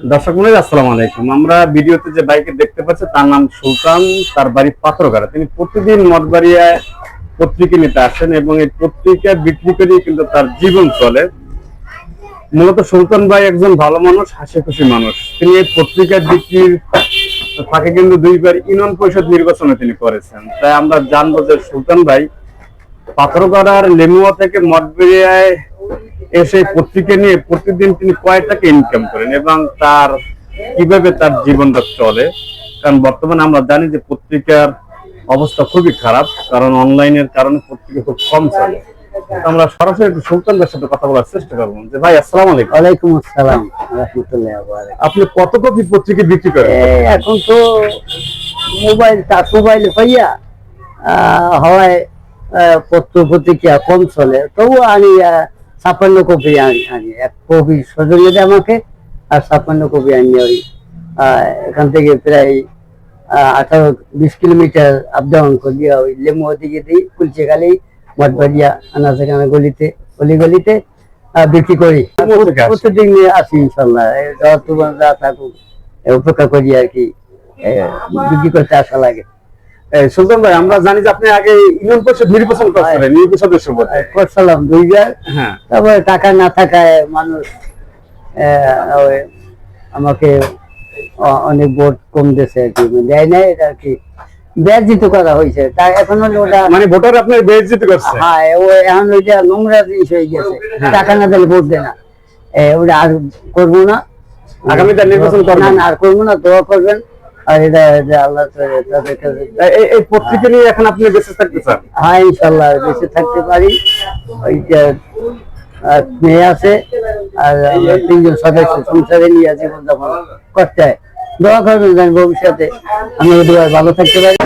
দর্শক মন্ডলী, আসসালামু আলাইকুম। আমরা ভিডিওতে যে বাইকে দেখতে পাচ্ছি, তার নাম সুলতান, তার বাড়ি পাথরঘাটা তিনি প্রতিদিন মঠবাড়িয়ায় পত্রিকা নিতে আসেন এবং এই পত্রিকা বিক্রি করেই কিন্তু তার জীবন চলে। মূলত সুলতান ভাই একজন ভালো মানুষ, হাসি খুশি মানুষ। তিনি এই পত্রিকা বিক্রির ফাঁকে কিন্তু দুইবার ইউনিয়ন পরিষদ নির্বাচনে তিনি করেছেন। তাই আমরা জানব যে সুলতান ভাই পাথরগড়ার লেমুয়া থেকে মঠবেরিয়ায় এসে পত্রিকা নিয়ে প্রতিদিন তিনি কয় টাকা ইনকাম করেন এবং তার কীভাবে তার জীবনটা চলে? কারণ বর্তমানে আমরা জানি যে পত্রিকার অবস্থা খুবই খারাপ কারণ অনলাইনের কারণে পত্রিকা খুব কম চলে। আমরা সরাসরি একটু সুলতান ভাইয়ের সাথে কথা বলার চেষ্টা করব। যে ভাই আসসালাম আলাইকুম। ওয়ালাইকুম আসসালাম রহমতুল্লাহ আপনি কত কপি পত্রিকা বিক্রি করেন? এখন তো মোবাইল টাচ মোবাইল আহ, হওয়ায় পত্র পত্রিকা কম চলে। তবু আমি ছাপ্পান্ন কপি আনি এক কপি সজনে দেয় আমাকে আর ছাপ্পান্ন কপি আনি ওই এখান থেকে প্রায় আঠারো বিশ কিলোমিটার আপ ডাউন করিয়া ওই লেমুয়া দিকে দিই কুলচে গালেই মঠবাড়িয়া কানা গলিতে গলি গলিতে বিক্রি করি। প্রতিদিন আসি ইনশাল্লাহ যা থাকুক এই অপেক্ষা করি আর কি। বিক্রি করতে আসা লাগে। সুলতান ভাই আমরা জানি যে আপনি আগে ইউনিয়ন পরিষদ নির্বাচন করছিলেন নির্বাচন সদস্য পদে আর করছিলাম দুইবার হ্যাঁ। তারপরে টাকা না থাকায় মানুষ আমাকে অনেক ভোট কম দিয়েছে আর কি দেয় নাই এটা আর কি করা হয়েছে। তা এখন হলে ওটা মানে ভোটার আপনার বেজ্জিত করছে? হ্যাঁ ও এখন ওইটা নোংরা জিনিস হয়ে গেছে। হ্যাঁ। টাকা না দিলে ভোট দেয় না। ওটা আর করব না। আগামীতে নির্বাচন না আর করব না দোয়া করবেন। আর এটা আল্লাহ এই- পত্রিকা নিয়ে এখন আপনি বেঁচে থাকতে চান? হ্যাঁ ইনশাল্লাহ বেঁচে থাকতে পারি। মেয়ে আছে আর আমরা তিনজন সদস্য সংসারে নিয়ে জীবন করতে হয়। দোয়া করবেন ভবিষ্যতে আমি ভালো থাকতে পারি।